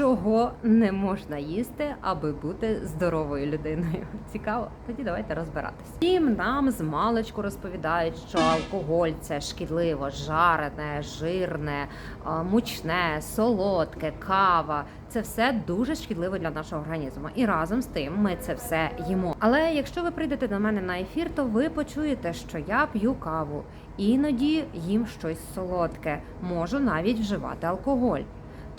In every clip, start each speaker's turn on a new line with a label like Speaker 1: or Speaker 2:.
Speaker 1: чого не можна їсти, аби бути здоровою людиною. Цікаво? Тоді давайте розбиратися. Всім нам з маличку розповідають, що алкоголь це шкідливо, жарене, жирне, мучне, солодке, кава. Це все дуже шкідливо для нашого організму. І разом з тим ми це все їмо. Але якщо ви прийдете до мене на ефір, то ви почуєте, що я п'ю каву, іноді їм щось солодке, можу навіть вживати алкоголь.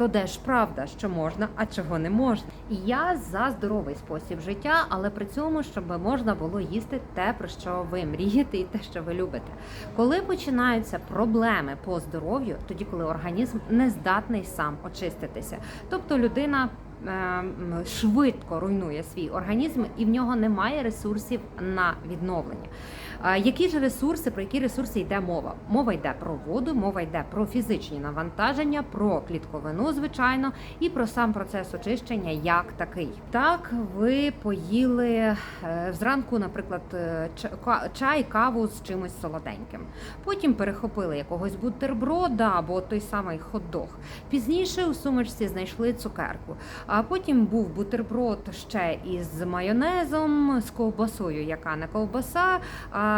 Speaker 1: То де ж правда, що можна, а чого не можна? І я за здоровий спосіб життя, але при цьому, щоб можна було їсти те, про що ви мрієте, і те, що ви любите. Коли починаються проблеми по здоров'ю, тоді коли організм не здатний сам очиститися, тобто людина. е, Швидко руйнує свій організм, і в нього немає ресурсів на відновлення. Які ж ресурси, про які ресурси йде мова? Мова йде про воду, мова йде про фізичні навантаження, про клітковину, звичайно, і про сам процес очищення як такий. Так, ви поїли е, зранку, наприклад, е, чай, каву з чимось солоденьким. Потім перехопили якогось бутерброда або той самий хот-дог. Пізніше у сумочці знайшли цукерку. А потім був бутерброд ще із майонезом, з ковбасою, яка не ковбаса.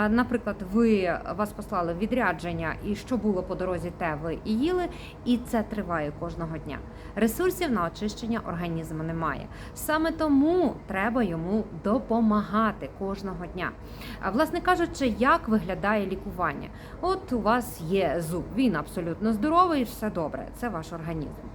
Speaker 1: Наприклад, ви вас послали в відрядження, і що було по дорозі, те ви і їли, і це триває кожного дня. Ресурсів на очищення організму немає. Саме тому треба йому допомагати кожного дня. Власне кажучи, як виглядає лікування? От у вас є зуб, він абсолютно здоровий, все добре, це ваш організм.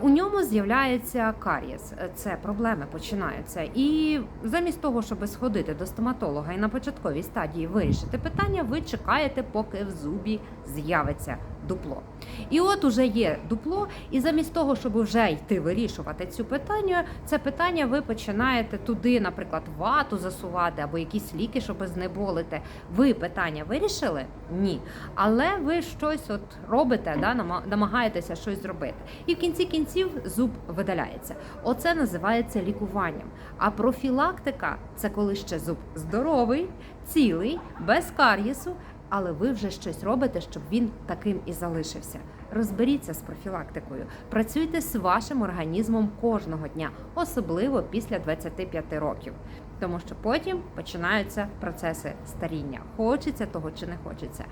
Speaker 1: У ньому з'являється карієс. Це проблеми починаються. І замість того, щоб сходити до стоматолога і на початковій стадії вирішити питання, ви чекаєте, поки в зубі з'явиться дупло. І от уже є дупло, і замість того, щоб вже йти вирішувати цю питання, це питання ви починаєте туди, наприклад, вату засувати або якісь ліки, щоб знеболити. Ви питання вирішили? Ні. Але ви щось от робите, да, намагаєтеся щось зробити. І в кінці кінців зуб видаляється. Оце називається лікуванням. А профілактика це коли ще зуб здоровий, цілий, без кар'єсу, але ви вже щось робите, щоб він таким і залишився. Розберіться з профілактикою, працюйте з вашим організмом кожного дня, особливо після 25 років. Тому що потім починаються процеси старіння. Хочеться того чи не хочеться.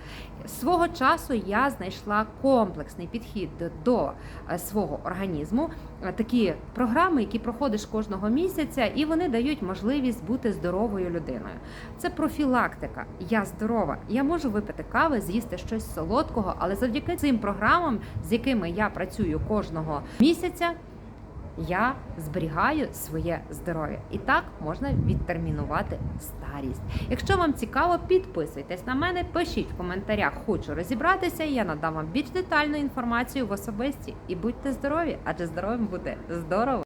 Speaker 1: Свого часу я знайшла комплексний підхід до е, свого організму. Е, Такі програми, які проходиш кожного місяця, і вони дають можливість бути здоровою людиною. Це профілактика. Я здорова. Я можу випити кави, з'їсти щось солодкого, але завдяки цим програмам, з якими я працюю кожного місяця, я зберігаю своє здоров'я. І так можна відтермінувати старість. Якщо вам цікаво, підписуйтесь на мене, пишіть в коментарях, хочу розібратися. Я надам вам більш детальну інформацію в особисті. І будьте здорові, адже здоровим буде здорово.